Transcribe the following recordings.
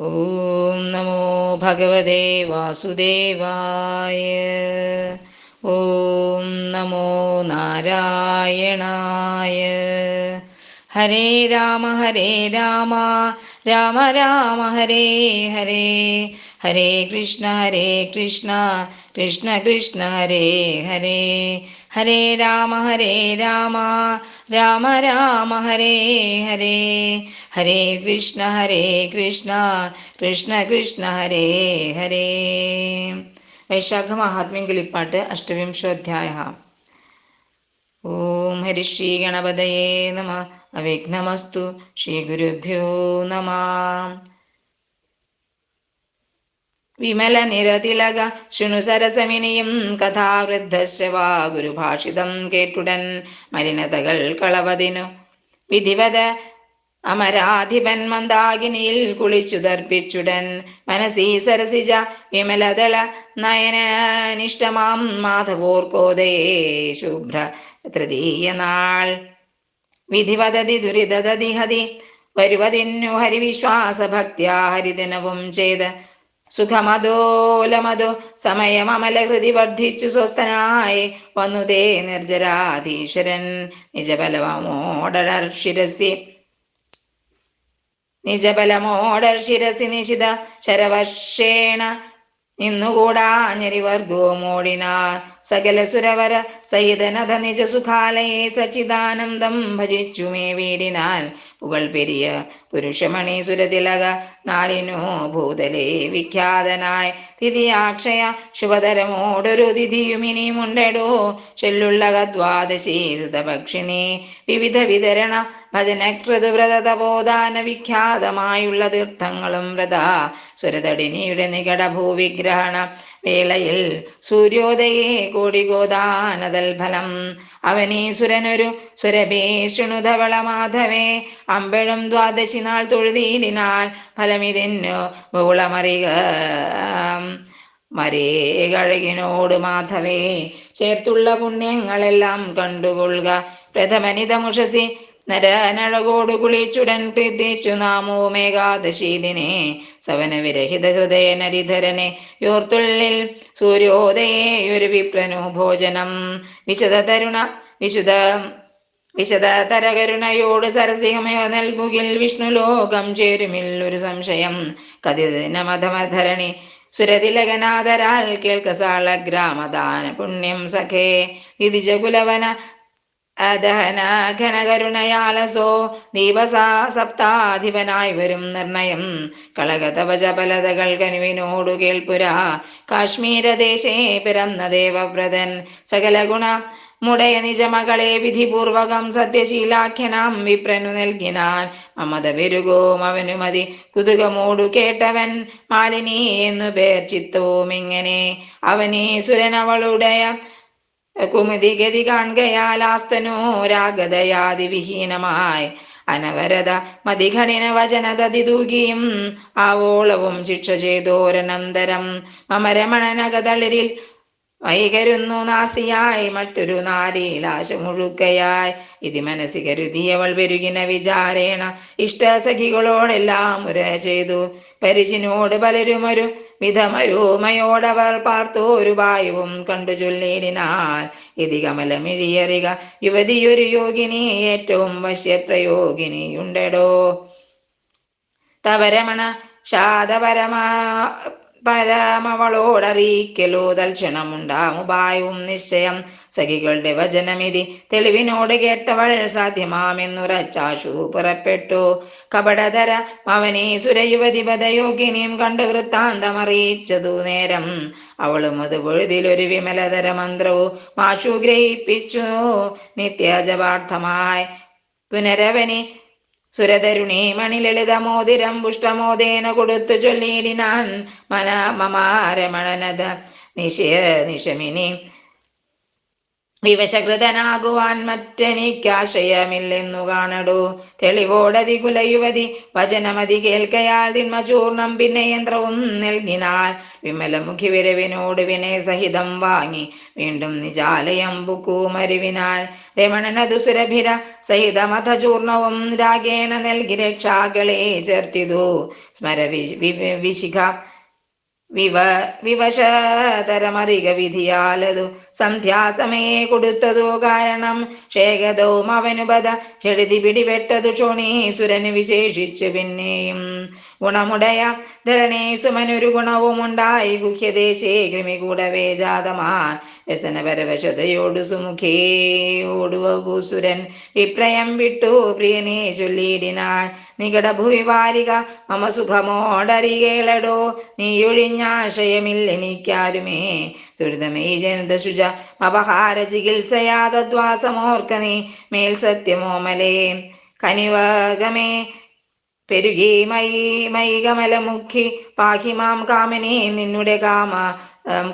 ഓം നമോ ഭഗവതേ വാസുദേവായ. ഓം നമോ നാരായണായ. ഹരേ രാമ ഹരേ രാമ രാമ രാമ ഹരേ ഹരേ. ഹരേ കൃഷ്ണ ഹരേ കൃഷ്ണ കൃഷ്ണ കൃഷ്ണ ഹരേ ഹരേ. ഹരേ രാമ ഹരേ രാമ രാമ രാമ ഹരേ ഹരേ. ഹരേ കൃഷ്ണ ഹരേ കൃഷ്ണ കൃഷ്ണ കൃഷ്ണ ഹരേ ഹരേ. വൈശാഖ മഹാത്മ്യം കിളിപ്പാട്ട് അഷ്ടവിംശോധ്യായ ഓം ഹരിശ്രീ ഗണപതയേ നമ. അവിഘ്നമസ്തു. ശ്രീഗുരുഭ്യോ നമ. വിമല നിരതിലക ശൃണു സരസമിനിയും കഥാവൃദ്ധശ്രവാ ഗുരുഭാഷിതം കേട്ടുടൻ മലിനതകൾ കളവതിനു. വിധിവത അമരാധിപൻ മന്ദാകിനിയിൽ കുളിച്ചു ദർപ്പിച്ചുടൻ മനസീ സരസിജ വിമലതള നയനനിഷ്ടമാം മാധവോർക്കോദേ ശുഭ്ര തൃതീയ നാൾ. വിധിവതതി ദുരിതദതി ഹതി വരുവതിന്നു ഹരിവിശ്വാസ ഭക്ത്യാ ഹരിദിനവും ചെയ്ത് സുഖമതോലമതോ സമയമമലഹൃതി വർദ്ധിച്ചു സ്വസ്ഥനായി. വന്നുതേ നിർജരാധീശ്വരൻ നിജബലമോടർ ശിരസി നിജബലമോടർ ശിരസി നിശിത ശരവർഷേണ. നിന്നുകൂടാഞ്ഞരിവർഗോമോടിന സകല സുരവര സഹിതനഥ നിജസുഖാലയെ സച്ചിദാനന്ദം ഭജിച്ചുമേ വീടിനാൽ. പുകൾ പെരിയ പുരുഷമണി സുരതിലക നാലിനോ ഭൂതലേ വിഖ്യാതനായ തിഥിയാക്ഷയ ശുഭതരമോടൊരു തിഥിയുമിനിയുമുണ്ടെടോ ചൊല്ലുള്ള ദ്വാദശി സുതപക്ഷിണി വിവിധ വിതരണ ഭജനകൃതുവ്രതബോധാന വിഖ്യാതമായുള്ള തീർത്ഥങ്ങളും വ്രത. സുരതടിനിയുടെ നികട ഭൂവിഗ്രഹണ വേളയിൽ സൂര്യോദയേ കോടിഗോദാനതൽ ഫലം. അവനീസുരനൊരു സുരഭേഷണുധവള മാധവേ അമ്പഴും ദ്വാദശി നാൾ തൊഴുതീടിനാൽ ഫലമിതിന്നു ബഹുളമറിക. മരേകഴകിനോട് മാധവേ ചേർത്തുള്ള പുണ്യങ്ങളെല്ലാം കണ്ടുകൊള്ളുക. പ്രഥമനിതമുഷസി നരനഴകോടു കുളിച്ചുടൻ മേഘാദശീലിനെ സവന വിരഹിത ഹൃദയ നരിധരനെ യോർത്തുള്ളിൽ സൂര്യോദയേ ഒരു വിപ്ലനു ഭോജനം. വിശദ തരുണ വിശുദ്ധ വിശദ തരകരുണയോട് സരസികമയോ നൽകുകിൽ വിഷ്ണു ലോകം ചേരുമിൽ ഒരു സംശയം. കഥിതനമധമധരണി സുരതിലകനാഥരാൽ കേൾക്കസാള ഗ്രാമദാന പുണ്യം സഖേ. ഇതിജകുലവന അദഹന ഘനകരുണയാലസോ ദീപസാ സപ്താധിപനായി വരും നിർണയം. കളകതവച പലതകൾ കനുവിനോടു കേൾപ്പുര. കാശ്മീരദേശേ പിറന്ന ദേവവ്രതൻ. സകല ഗുണ മുടയ നിജമകളെ വിധിപൂർവകം സത്യശീലാഖ്യനാം വിപ്രനു നൽകിനാൻ. മമത പെരുകോം അവനുമതി കുതുകമോടു കേട്ടവൻ. മാലിനി എന്നു പേർ ചിത്തവും ഇങ്ങനെ അവനീ സുരനവളുടയ കുമുതി ഗതി കാണുകയാൽ ആസ്തനോ രാഗതയാതി വിഹീനമായി. അനവരത മതിഘണിന വചനതതി തൂകിയും ആവോളവും ശിക്ഷ ചെയ്തോരനന്തരം മമരമണനകതളിരിൽ വൈകരുന്നു നാസിയായി മറ്റൊരു നാരീലാശ മുഴുക്കയായി ഇതി മനസ്സി കരുതിയവൾ പെരുകിന വിചാരേണ ഇഷ്ടസഖികളോടെല്ലാം ഉര ചെയ്തു. പരിചിനോട് പലരുമൊരു വിധമരൂമയോടവർ പാർത്തോരു വായുവും കണ്ടു ചൊല്ലിനാൽ ഇതി കമലമിഴിയറിക യുവതിയൊരു യോഗിനി ഏറ്റവും വശ്യപ്രയോഗിനിയുണ്ടടോ തവരമണ ശാതപരമാ പരമവളോടറിയിക്കലോ തൽക്ഷണമുണ്ടാമുപായവും നിശ്ചയം. സഖികളുടെ വചനമിതി തെളിവിനോട് കേട്ടവൾ സാധ്യമാമെന്നുറച്ചാശു പുറപ്പെട്ടു. കപടതര മവനെ സുരയുവതി പദയോഗിനിയും കണ്ട് വൃത്താന്തമറിയിച്ചതു നേരം. അവളും അത് പൊഴുതിലൊരു വിമലതര മന്ത്രവും മാഷു ഗ്രഹിപ്പിച്ചു. നിത്യജപാർത്ഥമായി പുനരവനി സുരതരുണി മണിലളിതമോതിരം പുഷ്ടമോദേന കൊടുത്തു ചൊല്ലിയിടിനാൻ. മന മമാരമണനത നിശയ നിശമിനി. വിവശകൃതനാകുവാൻ മറ്റെനിക്കാശയമില്ലെന്നു കാണടൂ. തെളിവോടതി കുലയുവതി വചനമതി കേൾക്കയാൽ തിന്മചൂർണം പിന്നെ യന്ത്രവും നൽകിനാൽ. വിമലമുഖി വിരവിനോട് വിനയ സഹിതം വാങ്ങി വീണ്ടും നിജാലയം പുക്കൂമരുവിനാൽ രമണനതു സുരഭിര സഹിതമത ചൂർണവും രാഗേണ നൽകി രക്ഷാകളെ ചേർത്തിതു. സ്മര വിശിഖ വിവ വിവശതരമറിക വിധിയാലതു സന്ധ്യാസമയെ കൊടുത്തതു കാരണം ക്ഷേകതവും അവനുപത ചെടുതി പിടിപെട്ടതു ക്ഷോണീസുരന് വിശേഷിച്ചു പിന്നെയും. ഗുണമുടയ ധരണേ സുമനൊരു ഗുണവും ഉണ്ടായി ഗുഹ്യദേശേ കൃമി കൂടവേ ജാതമാൻ വ്യസനപരവശതയോടു സുമുഖേയോടു സുരൻ വിപ്രയം വിട്ടു പ്രിയനെ ചൊല്ലിയിടിനാൾ. നികടഭൂവിവാരിക ഭൂവി വാരിക മമ സുഖമോടറികേളടോ നീയൊഴിഞ്ഞാശയമില്ലെനിക്കാരുമേ ദുരിതമേ ജനതശുജ അപഹാര ചികിത്സയാതദ്വാസമോർക്ക നീ മേൽ സത്യമോമലേ കനിവകമേ പെരുകി മൈ മൈ കമലമുഖി. പാഹി മാം കാമനെ നിന്നുടെ കാമ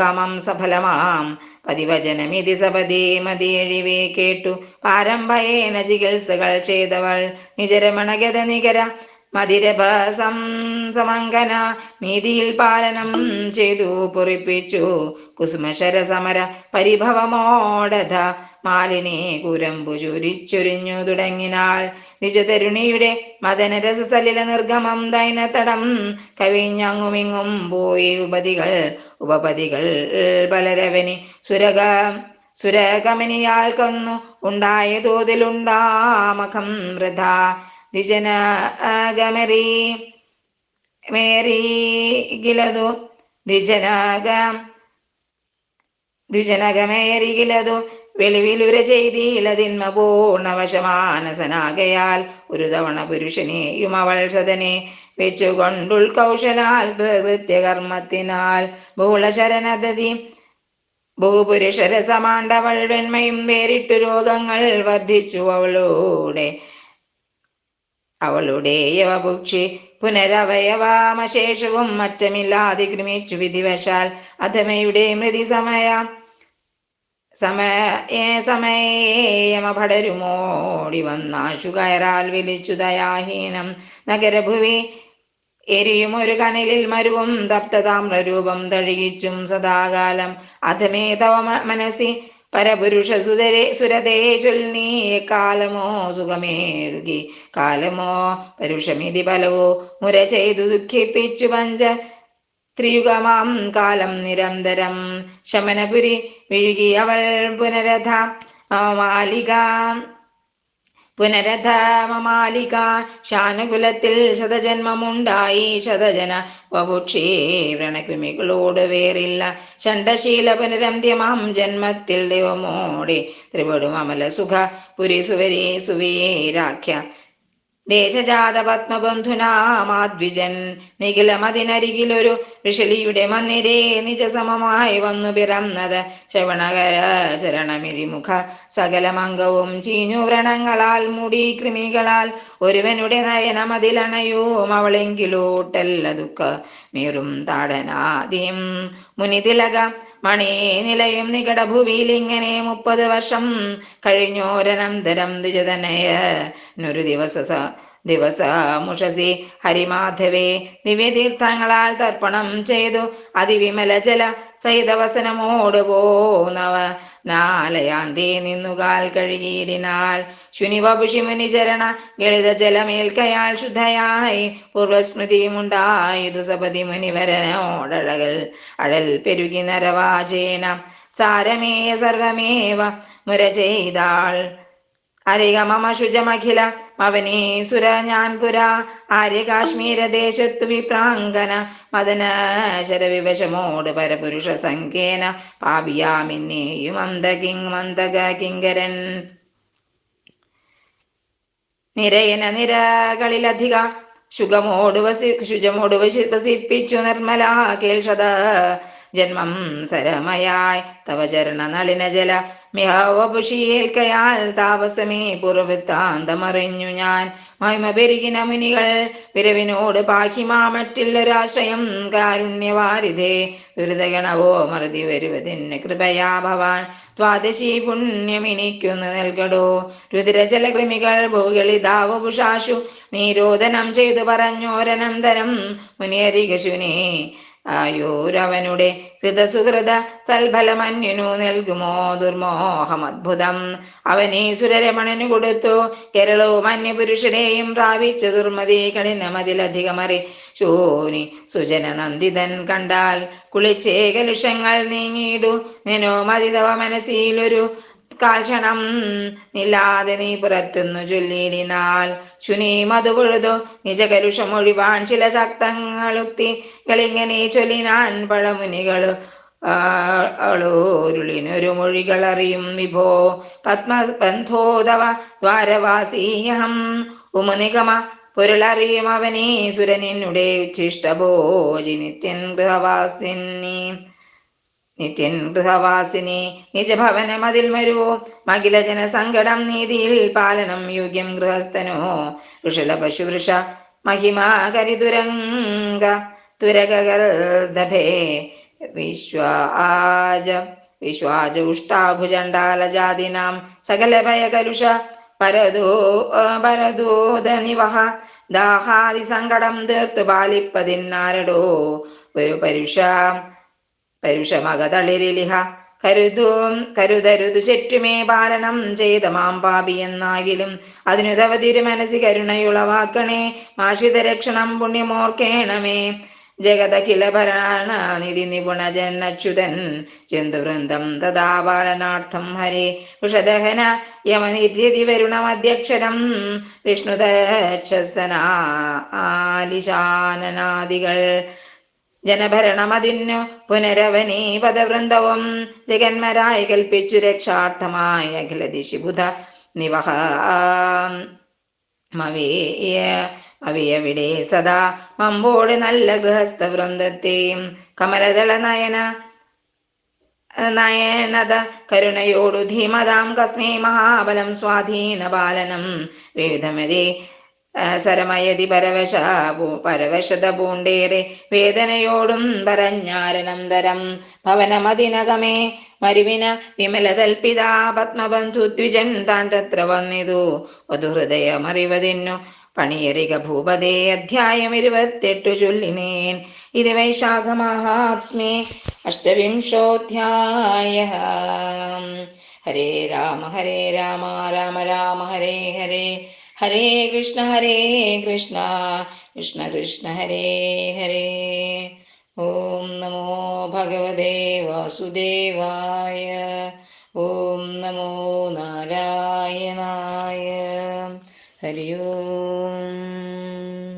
കാമം സഫലമാം. പതിവചനമിതി സപതി മതിയഴിവേ കേട്ടു. പാരമ്പയേന ചികിത്സകൾ ചെയ്തവൾ. നിജരമണഗത നികര മതിരഭ സമങ്കന നീതിയിൽ പാലനം ചെയ്തു പൊറിപ്പിച്ചു. കുസുമശര സമര പരിഭവമോടത മാലിനി കുരമ്പു ചുരിച്ചൊരിഞ്ഞു തുടങ്ങിനാൾ. നിജതരുണിയുടെ മദനരസ സലില നിർഗമം ദൈനത്തടം കവിഞ്ഞങ്ങുമിങ്ങും പോയി ഉപതികൾ ഉപപതികൾ പലരവനി സുരക സുരകമനിയാൽ കൊന്നു. ഉണ്ടായ തോതിലുണ്ടാമഖം വൃഥ. ദിജനഗമറി മേരീകിലതു ദ്വിജനാഗം. ദ്വിജനകമേരികിലതു വെളിവിലുര ചെയ്തിലതിന്മ പൂർണവശമാനസനാകയാൽ ഒരു തവണ പുരുഷനെയും അവൾ സദനെ വെച്ചുകൊണ്ടുൾ കൗശലാൽ കൃത്യകർമ്മത്തിനാൽ ഭൂളശരണതതി ഭൂപുരുഷരസമാണ്ടവൾ വെണ്മയും വേറിട്ടു രോഗങ്ങൾ വർദ്ധിച്ചു അവളോടെ അവളുടെ യവഭുക്ഷി പുനരവയവാമശേഷവും മറ്റമില്ലാതെ ക്രമിച്ചു വിധിവശാൽ അധമയുടെ മൃതി സമയ സമയേ സമയമപടരുമോടി വന്നാശു കയറാൽ വിളിച്ചു ദയാഹീനം. നഗരഭുവി എരിയും ഒരു കനലിൽ മരുവും തപ്തതാമ്രരൂപം തഴുകിച്ചും സദാകാലം അധമേ തവ മനസ്സി പരപുരുഷ സുതരേ സുരതേ ചൊല്ലി കാലമോ സുഖമേഴുകി കാലമോ പരുഷമിതി ഫലവോ മുര ചെയ്തു ദുഃഖിപ്പിച്ചു പഞ്ച ത്രിയുഗമാം കാലം നിരന്തരം. ശമനപുരി വിഴുകി അവൾ പുനരഥ. മാലിക പുനരഥ ശാനകുലത്തിൽ ശതജന്മമുണ്ടായി. ശതജന വപുക്ഷേ വ്രണക്രിമികളോട് വേറില്ല. ചണ്ടശീല പുനരന്ത്യമാം ജന്മത്തിൽ ദൈവമോടെ. ത്രിപടും അമല സുഖ പുരി സുവരേ സുവീരാഖ്യ ദേശജാത പത്മബന്ധുനാമാദ്വിജൻ നിഖിലമതിനരികിലൊരു ഋഷലിയുടെ മന്ദിരേ നിജസമമായി വന്നു പിറന്നത് ശ്രവണകര ശരണമിരിമുഖ സകലമംഗവും ചീഞ്ഞു വ്രണങ്ങളാൽ മുടി കൃമികളാൽ ഒരുവനുടെ നയനമതിലണയും അവളെങ്കിലോട്ടല്ല ദുഃഖ മേറും താടനാദിയും മുനിതിലക മണി നിലയും നികടഭുവിയിൽ ഇങ്ങനെ മുപ്പത് വർഷം കഴിഞ്ഞോരനന്തരം ദ്വിജതനയനൊരു ദിവസ ദിവസ മുഷസി ഹരിമാധവേ ദിവ്യതീർത്ഥങ്ങളാൽ തർപ്പണം ചെയ്തു. അതിവിമല ജല സഹിതവസനമോട് പോന്നവ നാലയാന്തി നിന്നുകാൽ കഴുകിയിടിനാൽ. ശുനിവപുഷി ചരണ ഗളിത ജലമേൽക്കയാൽ ശുദ്ധയായി. പൂർവസ്മൃതിയുമുണ്ടായതു സപതി മുനിവരനോടഴകൽ അഴൽ പെരുകി നരവാചേന സാരമേയ സർവമേവ മുര ചെയ്താൾ ശുചമഖില മവനീസുര ഞാൻ പുരാ ആര്യ കാശ്മീര ദേശത്തു വിപ്രാങ്കന മദന ശരവിവശമോട് പരപുരുഷ സംഖ്യേന പാപിയാമിന്നേയും അന്തകിങ് മന്ദക കിങ്കരൻ. നിരയന നിരകളിലധിക ശുഖമോട് വസി ശുചമോട് വസി വസിപ്പിച്ചു നിർമ്മല കേൾഷത ജന്മം സരമയായി. തവ ചരണ നളിന ജല. മിഹവപുഷിയേൽക്കയാൽ താപസമേ പുറവൃത്താന്തമറിഞ്ഞു ഞാൻ. മഹിമ പെരുകിന മുനികൾ വിരവിനോട് പാഹിമാ മറ്റില്ലൊരാശ്രയം കാരുണ്യവാരിതേ. ദുരിതഗണവോ മറുതി വരുവതിന് കൃപയാ ഭവാൻ. ദ്വാദശി പുണ്യമിനിക്കുന്നു നൽകടോ. രുദ്രജലകൃമികൾ ഭൂകളിതാവുഷാശു നീരോധനം ചെയ്തു പറഞ്ഞോരനന്തരം മുനിയരികശുനെ. ആയോരവനുടെ ഹൃതസുഹൃത സൽഫലമന്യനു നൽകുമോ ദുർമോഹം അത്ഭുതം. അവനീ സുരരമണനു കൊടുത്തു. കേരളവും അന്യപുരുഷരെയും പ്രാപിച്ച ദുർമതി കഠിനമതിലധികമറി ശൂനി സുജന നന്ദിതൻ കണ്ടാൽ കുളിച്ചേ കലുഷങ്ങൾ നീങ്ങിയിടു. നിനോ മതിതവ മനസ്സിലൊരു കാൽക്ഷണം നില്ലാതെ നീ പുറത്തുന്നു ചൊല്ലിടിനാൽ ശുനി മധുപൊഴുതു നിജകരുഷം ഒഴിവാൻ ചില ശക്തങ്ങളുക്തികളിങ്ങനെ ചൊല്ലിനാൻ പഴമുനികളു ളോരുളിനൊരു മൊഴികളറിയും വിഭോ. പത്മബന്ധോദവ ദ്വാരവാസീയഹം ഉമനിഗമ പൊരുളറിയും അവനീ സുരനിന്നുടെ ഉച്ഛിഷ്ടഭോജി നിത്യൻ ഗൃഹവാസിനി. നിത്യൻ ഗൃഹവാസിനി നിജഭവനമതിൽ മരൂ മകിലജന സങ്കടം നീതിയിൽ പാലനം യോഗ്യം ഗൃഹസ്ഥനോ. ഋഷല പശുവൃഷ മഹിമാകരിതുരംഗ തുരകർദഭേ വിശ്വാജ വിശ്വാജ ഉഷ്ടാഭുജണ്ടാലജാതിനാം സകല ഭയകലുഷ പരദോ പരദോധനിവഹ ദാഹാദി സങ്കടം തീർത്തു പാലിപ്പതിന്നാരടോ ഒരു പരുഷ പരുഷമകതളിരിലിഹ കരുതും കരുതരുതു ചെറ്റുമേ പാലനം ചെയ്ത മാമ്പാപി പാപി എന്നാകിലും അതിനു തവ മനസ്സി കരുണയുളവാക്കണേ. മാഷിത രക്ഷണം പുണ്യമോർക്കേണമേ. ജഗതകില ഭരണ നിധി നിപുണ ജന്നച്യുതൻ ചന്തുവൃന്ദം തഥാ ഹരേ. വിഷദഹന യമനിര്യതി വരുണമധ്യക്ഷരം വിഷ്ണുദക്ഷസനാലിശാനനാദികൾ ജനഭരണമതിന്നു പുനരവനീ പദവൃന്ദവും ജഗന്മരായി കൽപ്പിച്ചു രക്ഷാർത്ഥമായ അഖില ദിശിബുധ നിവഹ. മവേയ അവിയവിടെ സദാ മമ്പോട് നല്ല ഗൃഹസ്ഥ വൃന്ദത്തെയും കമലദള നയന നയനത കരുണയോടു ധീമതാം കസ്മേ മഹാബലം സ്വാധീന പാലനം വിവിധമതേ സരമയതി പരവശ പരവശത പൂണ്ടേറെ വേദനയോടും പറഞ്ഞാരനന്തരം ഭവനമതിനകമേ മരുവിന വിമലതൽപിത പത്മബന്ധു ദ്വിജൻ താൻ തത്ര വന്നിതു. വധുഹൃദയമറിവതിന്നു പണിയരിക ഭൂപതേ അധ്യായം ഇരുപത്തെട്ടു ചൊല്ലിനേൻ. ഇത് വൈശാഖമഹാത്മേ അഷ്ടവിംശോധ്യായ ഹരേ രാമ ഹരേ രാമ രാമ രാമ ഹരേ ഹരേ. ഹരേ കൃഷ്ണ ഹരേ കൃഷ്ണ. കൃഷ്ണ കൃഷ്ണ ഹരേ ഹരേ. ഓം നമോ ഭഗവതേ വാസുദേവായ. ഓം നമോ നാരായണായ. ഹരി ഓം.